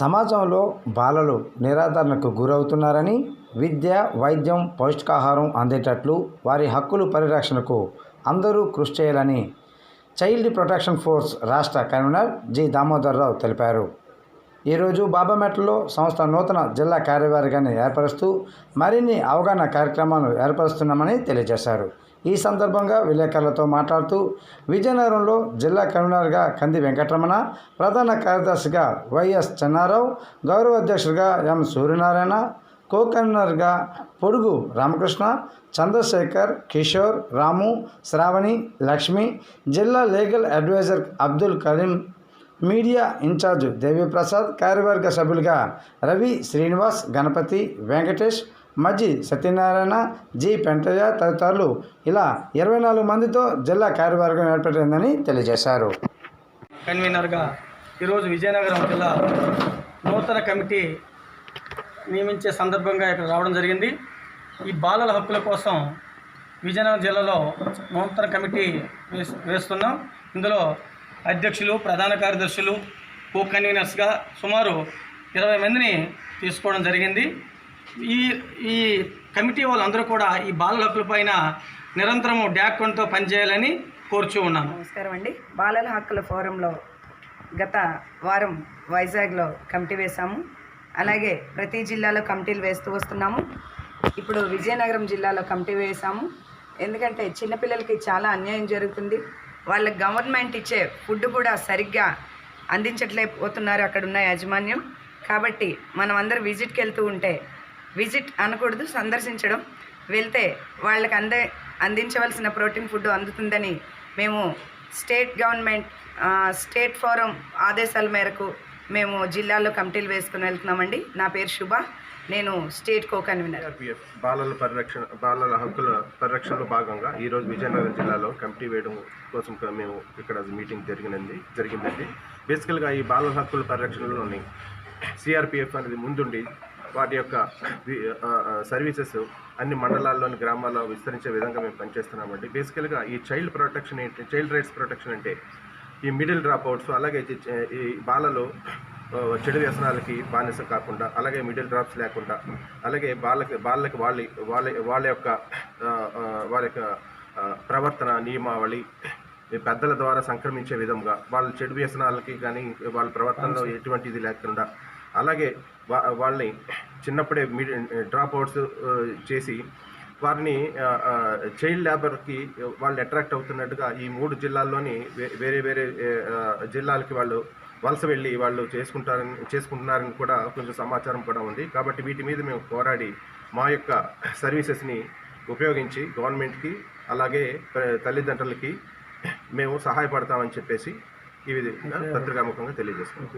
సమాజంలో బాలలు నిరాదరణకు గురవుతున్నారని విద్య వైద్యం పౌష్టికాహారం అందేటట్లు వారి హక్కులు పరిరక్షణకు అందరూ కృషి చేయాలని చైల్డ్ ప్రొటెక్షన్ ఫోర్స్ రాష్ట్ర కన్వీనర్ జి. దామోదర్రావు తెలిపారు. ఈరోజు బాబామెట్లలో సంస్థ నూతన జిల్లా కార్యవర్గాన్ని ఏర్పరుస్తూ మరిన్ని అవగాహన కార్యక్రమాలు ఏర్పరుస్తున్నామని తెలియజేశారు. ఈ సందర్భంగా విలేకరులతో మాట్లాడుతూ విజయనగరంలో జిల్లా కన్వీనర్గా కంది వెంకటరమణ ప్రధాన కార్యదర్శిగా వైఎస్ చెన్నారావు గౌరవ అధ్యక్షుడిగా ఎం సూర్యనారాయణ కో కన్వీనర్గా పొడుగు రామకృష్ణ చంద్రశేఖర్ కిషోర్ రాము శ్రావణి లక్ష్మి జిల్లా legal advisor Abdul Karim media incharge Deviprasad కార్యవర్గ సభ్యులుగా రవి శ్రీనివాస్ గణపతి వెంకటేష్ మజ్జి సత్యనారాయణ జి పెంటయ్య తదితరులు ఇలా ఇరవై నాలుగు మందితో జిల్లా కార్యవర్గం ఏర్పడిందని తెలియజేశారు. కన్వీనర్గా ఈరోజు విజయనగరం జిల్లా నూతన కమిటీ నియమించే సందర్భంగా ఇక్కడ రావడం జరిగింది. ఈ బాలల హక్కుల కోసం విజయనగరం జిల్లాలో నూతన కమిటీ వేస్తున్నాం. ఇందులో అధ్యక్షులు ప్రధాన కార్యదర్శులు కో కన్వీనర్స్గా సుమారు ఇరవై మందిని తీసుకోవడం జరిగింది. ఈ ఈ కమిటీ వాళ్ళందరూ కూడా ఈ బాలల హక్కులపైన నిరంతరం డ్యాక్కంతో పనిచేయాలని కోరుచూ ఉన్నాను. నమస్కారం అండి. బాలల హక్కుల ఫోరంలో గత వారం వైజాగ్లో కమిటీ వేశాము. అలాగే ప్రతి జిల్లాలో కమిటీలు వేస్తూ వస్తున్నాము. ఇప్పుడు విజయనగరం జిల్లాలో కమిటీ వేశాము. ఎందుకంటే చిన్నపిల్లలకి చాలా అన్యాయం జరుగుతుంది. వాళ్ళకి గవర్నమెంట్ ఇచ్చే ఫుడ్ కూడా సరిగ్గా అందించట్లేకపోతున్నారు అక్కడ ఉన్న యాజమాన్యం. కాబట్టి మనం అందరు విజిట్కి వెళ్తూ ఉంటే విజిట్ అనకూడదు సందర్శించడం. వెళ్తే వాళ్ళకి అందే అందించవలసిన ప్రోటీన్ ఫుడ్ అందుతుందని మేము స్టేట్ గవర్నమెంట్ స్టేట్ ఫోరం ఆదేశాల మేరకు మేము జిల్లాలో కమిటీలు వేసుకుని వెళ్తున్నామండి. నా పేరు శుభ. నేను స్టేట్ కో కన్వీనర్. బాలల పరిరక్షణ బాలల హక్కుల పరిరక్షణలో భాగంగా ఈరోజు విజయనగరం జిల్లాలో కమిటీ వేయడం కోసం మేము ఇక్కడ మీటింగ్ జరిగినది జరిగిందండి. బేసికల్గా ఈ బాలల హక్కుల పరిరక్షణలోని సిఆర్పిఎఫ్ అనేది ముందుండి వాటి యొక్క సర్వీసెస్ అన్ని మండలాల్లోని గ్రామాల్లో విస్తరించే విధంగా మేము పనిచేస్తున్నామండి. బేసికల్గా ఈ చైల్డ్ ప్రొటెక్షన్ ఏంటి చైల్డ్ రైట్స్ ప్రొటెక్షన్ అంటే ఈ మిడిల్ డ్రాప్ అవుట్స్ అలాగే ఈ బాలలు చెడు వ్యసనాలకి బానిస కాకుండా అలాగే మిడిల్ డ్రాప్స్ లేకుండా అలాగే వాళ్ళకి వాళ్ళకి వాళ్ళ వాళ్ళ వాళ్ళ యొక్క వాళ్ళ యొక్క ప్రవర్తన నియమావళి పెద్దల ద్వారా సంక్రమించే విధంగా వాళ్ళ చెడు వ్యసనాలకి కానీ వాళ్ళ ప్రవర్తనలో ఎటువంటి ఇది లేకుండా అలాగే వా వాళ్ళని చిన్నప్పుడే మిడి డ్రాప్ అవుట్స్ చేసి వారిని చైల్డ్ లేబర్కి వాళ్ళు అట్రాక్ట్ అవుతున్నట్టుగా ఈ మూడు జిల్లాల్లోని వే- వేరే వేరే జిల్లాలకి వాళ్ళు వలస వెళ్ళి వాళ్ళు చేసుకుంటారని చేసుకుంటున్నారని కూడా కొంచెం సమాచారం కూడా ఉంది. కాబట్టి వీటి మీద మేము పోరాడి మా యొక్క సర్వీసెస్ని ఉపయోగించి గవర్నమెంట్కి అలాగే తల్లిదండ్రులకి మేము సహాయపడతామని చెప్పేసి ఈ విధంగా పత్రికాముఖంగా తెలియజేస్తున్నాం.